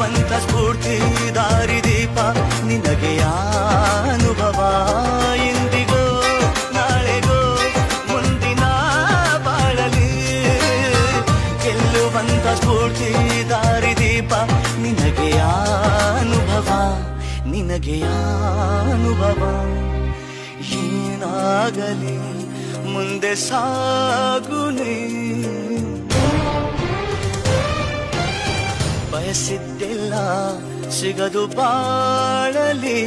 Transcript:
ಗೆಲ್ಲುವಂತ ಸ್ಫೂರ್ತಿ ದಾರಿದೀಪ ನಿನಗೆ ಅನುಭವ ಎಂದಿಗೋ ನಾಳೆಗೋ, ಮುಂದಿನ ಬಾಳಲಿ. ಗೆಲ್ಲುವಂತ ಸ್ಫೂರ್ತಿ ದಾರಿದೀಪ ನಿನಗೆ ಅನುಭವ ನಿನಗೆ ಅನುಭವ. ಏನಾಗಲಿ ಮುಂದೆ ಸಾಗುನೇ. ಬಯಸಿದ್ದಿಲ್ಲ ಸಿಗದು ಬಾಳಲಿ.